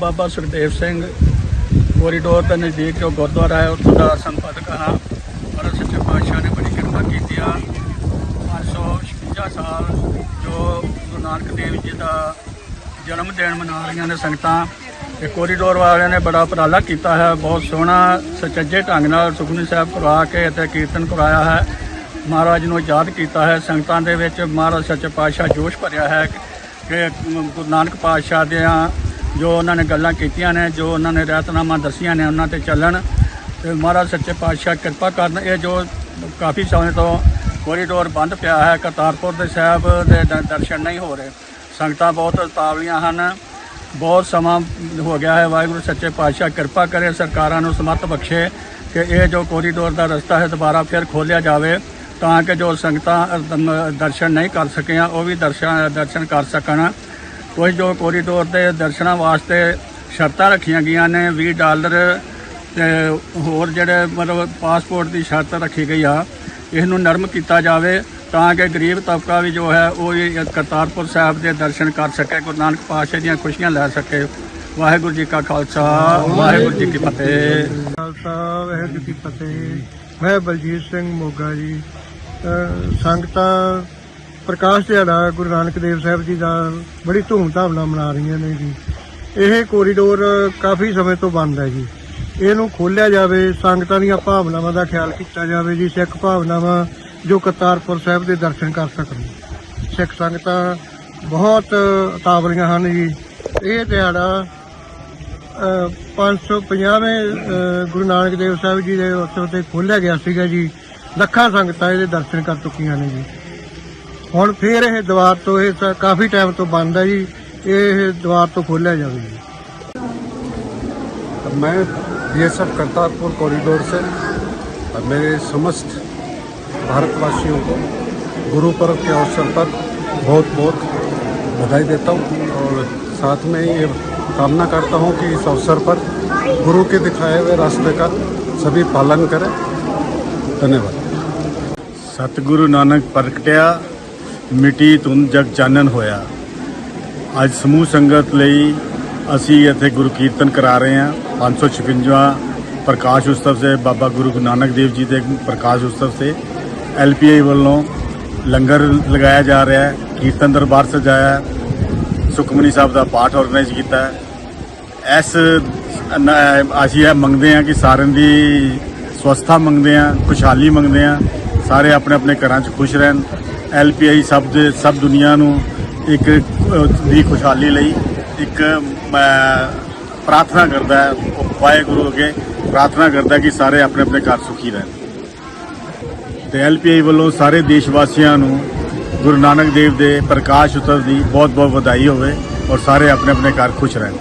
ਬਾਬਾ Sukhdev Singh corridor ਦੇ ਨਜ਼ਦੀਕ ਜੋ ਗੁਰਦੁਆਰਾ ਹੈ, ਉੱਥੋਂ ਦਾ ਸੰਪਾਦਕ ਹਾਂ ਔਰ ਸੱਚੇ ਪਾਤਸ਼ਾਹ ਨੇ ਬੜੀ ਕਿਰਪਾ ਕੀਤੀ ਆ। 556 ਸਾਲ ਜੋ ਗੁਰੂ ਨਾਨਕ ਦੇਵ ਜੀ ਦਾ ਜਨਮ ਦਿਨ ਮਨਾ ਰਹੀਆਂ ਨੇ ਸੰਗਤਾਂ, ਇਹ ਕੋਰੀਡੋਰ ਵਾਲਿਆਂ ਨੇ ਬੜਾ ਉਪਰਾਲਾ ਕੀਤਾ ਹੈ। ਬਹੁਤ ਸੋਹਣਾ, ਸੁਚੱਜੇ ਢੰਗ ਨਾਲ ਸੁਖਮਨੀ ਸਾਹਿਬ ਕਰਵਾ ਕੇ ਅਤੇ ਕੀਰਤਨ ਕਰਾਇਆ ਹੈ। ਮਹਾਰਾਜ ਨੂੰ ਯਾਦ ਕੀਤਾ ਹੈ। ਸੰਗਤਾਂ ਦੇ ਵਿੱਚ ਮਹਾਰਾਜ ਸੱਚੇ ਪਾਤਸ਼ਾਹ ਜੋਸ਼ ਭਰਿਆ ਹੈ ਕਿ ਗੁਰੂ ਨਾਨਕ ਪਾਤਸ਼ਾਹ ਦੀਆਂ ਜੋ ਉਹਨਾਂ ਨੇ ਗੱਲਾਂ ਕੀਤੀਆਂ ਨੇ, ਜੋ ਉਹਨਾਂ ਨੇ ਰਹਿਤਨਾਮਾ ਦੱਸੀਆਂ ਨੇ, ਉਹਨਾਂ ਤੇ ਚੱਲਣ। ਤੇ ਮਹਾਰਾਜ ਸੱਚੇ ਪਾਤਸ਼ਾਹ ਕਿਰਪਾ ਕਰਨ, ਇਹ ਜੋ ਕਾਫੀ ਸਮੇਂ ਤੋਂ ਕੋਰੀਡੋਰ ਬੰਦ ਪਿਆ ਹੈ, ਕਰਤਾਰਪੁਰ ਦੇ ਸਾਹਿਬ ਦੇ ਦਰਸ਼ਨ ਨਹੀਂ ਹੋ ਰਹੇ। ਸੰਗਤਾਂ ਬਹੁਤ ਉਤਾਵਲੀਆਂ ਹਨ। ਬਹੁਤ ਸਮਾਂ ਹੋ ਗਿਆ ਹੈ, ਵਾਹਿਗੁਰੂ ਸੱਚੇ ਪਾਤਸ਼ਾਹ ਕਿਰਪਾ ਕਰੇ, ਸਰਕਾਰਾਂ ਨੂੰ ਸਮਰਥ ਬਖਸ਼ੇ ਕਿ ਇਹ ਜੋ ਕੋਰੀਡੋਰ ਦਾ ਰਸਤਾ ਹੈ, ਦੁਬਾਰਾ ਫਿਰ ਖੋਲ੍ਹਿਆ ਜਾਵੇ, ਤਾਂ ਕਿ ਜੋ ਸੰਗਤਾਂ ਦਰਸ਼ਨ ਨਹੀਂ ਕਰ ਸਕੀਆਂ, ਉਹ ਵੀ ਦਰਸ਼ਨ ਦਰਸ਼ਨ ਕਰ ਸਕਣ। ਕੁਝ ਜੋ ਕੋਰੀਡੋਰ ਦੇ ਦਰਸ਼ਨਾਂ ਵਾਸਤੇ ਸ਼ਰਤਾਂ ਰੱਖੀਆਂ ਗਈਆਂ ਨੇ 20 ਡਾਲਰ ਤੇ ਹੋਰ ਜਿਹੜੇ ਮਤਲਬ ਪਾਸਪੋਰਟ ਦੀ ਸ਼ਰਤ ਰੱਖੀ ਗਈ ਆ ਇਸ ਨੂੰ ਨਰਮ ਕੀਤਾ ਜਾਵੇ ਤਾਂ ਕਿ ਗਰੀਬ ਤਬਕਾ ਵੀ ਜੋ ਹੈ ਉਹ ਵੀ ਕਰਤਾਰਪੁਰ ਸਾਹਿਬ ਦੇ ਦਰਸ਼ਨ ਕਰ ਸਕੇ, ਗੁਰੂ ਨਾਨਕ ਪਾਤਸ਼ਾਹ ਦੀਆਂ ਖੁਸ਼ੀਆਂ ਲੈ ਸਕੇ। ਵਾਹਿਗੁਰੂ ਜੀ ਕਾ ਖਾਲਸਾ, ਵਾਹਿਗੁਰੂ ਜੀ ਕੀ ਫਤਿਹ। ਖਾਲਸਾ, ਵਾਹਿਗੁਰੂ ਜੀ ਕੀ ਫਤਿਹ। ਮੈਂ ਬਲਜੀਤ ਸਿੰਘ ਮੋਗਾ ਜੀ। ਸੰਗਤਾਂ ਪ੍ਰਕਾਸ਼ ਦਿਹਾੜਾ ਗੁਰੂ ਨਾਨਕ ਦੇਵ ਸਾਹਿਬ ਜੀ ਦਾ ਬੜੀ ਧੂਮਧਾਮ ਨਾਲ ਮਨਾ ਰਹੀਆਂ ਨੇ ਜੀ। ਇਹ ਕੋਰੀਡੋਰ ਕਾਫੀ ਸਮੇਂ ਤੋਂ ਬੰਦ ਹੈ ਜੀ। ਇਹਨੂੰ ਖੋਲ੍ਹਿਆ ਜਾਵੇ ਸੰਗਤਾਂ ਦੀਆਂ ਭਾਵਨਾਵਾਂ ਦਾ ਖਿਆਲ ਕੀਤਾ ਜਾਵੇ ਜੀ ਸਿੱਖ ਭਾਵਨਾਵਾਂ ਜੋ ਕਰਤਾਰਪੁਰ ਸਾਹਿਬ ਦੇ ਦਰਸ਼ਨ ਕਰ ਸਕਣ। ਸਿੱਖ ਸੰਗਤਾਂ ਬਹੁਤ ਉਤਾਵਲੀਆਂ ਹਨ ਜੀ। ਇਹ ਦਿਹਾੜਾ ਅ, 550ਵੇਂ ਅ, ਗੁਰੂ ਨਾਨਕ ਦੇਵ ਸਾਹਿਬ ਜੀ ਦੇ ਉਤਸਵ ਤੇ ਖੋਲ੍ਹਿਆ ਗਿਆ ਸੀਗਾ ਜੀ। ਲੱਖਾਂ ਸੰਗਤਾਂ ਇਹਦੇ ਦਰਸ਼ਨ ਕਰ ਚੁੱਕੀਆਂ ਨੇ ਜੀ। ਹੁਣ ਫੇਰ ਇਹ ਦੀਵਾਰ ਤੋਂ ਇਹ ਸ- ਕਾਫੀ ਟਾਈਮ ਤੋਂ ਬੰਦ ਹੈ ਜੀ ਇਹ ਦੀਵਾਰ ਤੋਂ ਖੋਲ੍ਹਿਆ ਜਾਵੇ ਜੀ मैं बीएसएफ करतारपुर कॉरिडोर से और मेरे समस्त भारतवासियों को गुरु पर्व के अवसर पर बहुत बहुत बधाई देता हूँ और साथ में ये कामना करता हूँ कि इस अवसर पर गुरु के दिखाए हुए रास्ते का सभी पालन करें धन्यवाद ਸਤਿਗੁਰੂ ਨਾਨਕ ਪ੍ਰਗਟਿਆ ਮਿੱਟੀ ਧੁੰਦ ਜਗ ਚਾਨਣ ਹੋਇਆ। ਅੱਜ ਸਮੂਹ ਸੰਗਤ ਲਈ ਅਸੀਂ ਇੱਥੇ ਗੁਰੂ ਕੀਰਤਨ ਕਰਾ ਰਹੇ ਹਾਂ। 556ਵਾਂ ਪ੍ਰਕਾਸ਼ ਉਤਸਵ ਸੇ ਬਾਬਾ ਗੁਰੂ ਨਾਨਕ ਦੇਵ ਜੀ ਦੇ ਪ੍ਰਕਾਸ਼ ਉਤਸਵ ਸੇ ਐਲਪੀਆਈ ਵੱਲੋਂ ਲੰਗਰ ਲਗਾਇਆ ਜਾ ਰਿਹਾ ਹੈ, ਕੀਰਤਨ ਦਰਬਾਰ ਸਜਾਇਆ ਸੁਖਮਨੀ ਸਾਹਿਬ ਦਾ ਪਾਠ ਆਰਗੇਨਾਈਜ਼ ਕੀਤਾ ਹੈ। ਇਸ ਅਸੀਂ ਇਹ ਮੰਗਦੇ ਹਾਂ ਕਿ ਸਾਰਿਆਂ ਦੀ ਸਵਸਥਾ ਮੰਗਦੇ ਹਾਂ, ਖੁਸ਼ਹਾਲੀ ਮੰਗਦੇ ਹਾਂ, ਸਾਰੇ ਆਪਣੇ ਆਪਣੇ ਘਰਾਂ 'ਚ ਖੁਸ਼ ਰਹਿਣ। ਐਲਪੀਆਈ ਸਭ ਦੇ ਸਭ ਦੁਨੀਆ ਨੂੰ ਇੱਕ ਦੀ ਖੁਸ਼ਹਾਲੀ ਲਈ ਇੱਕ ਪ੍ਰਾਰਥਨਾ ਕਰਦਾ ਹੈ ਵਾਹਿਗੁਰੂ ਅੱਗੇ ਪ੍ਰਾਰਥਨਾ ਕਰਦਾ ਕਿ ਸਾਰੇ ਆਪਣੇ ਆਪਣੇ ਘਰ ਸੁਖੀ ਰਹਿਣ। ਤੇ ਐਲਪੀਆਈ ਵੱਲੋਂ ਸਾਰੇ ਦੇਸ਼ ਵਾਸੀਆਂ ਨੂੰ ਗੁਰੂ ਨਾਨਕ ਦੇਵ ਦੇ ਪ੍ਰਕਾਸ਼ ਉਤਸਵ ਦੀ ਬਹੁਤ ਬਹੁਤ ਵਧਾਈ ਹੋਵੇ ਔਰ ਸਾਰੇ ਆਪਣੇ ਆਪਣੇ ਘਰ ਖੁਸ਼ ਰਹਿਣ।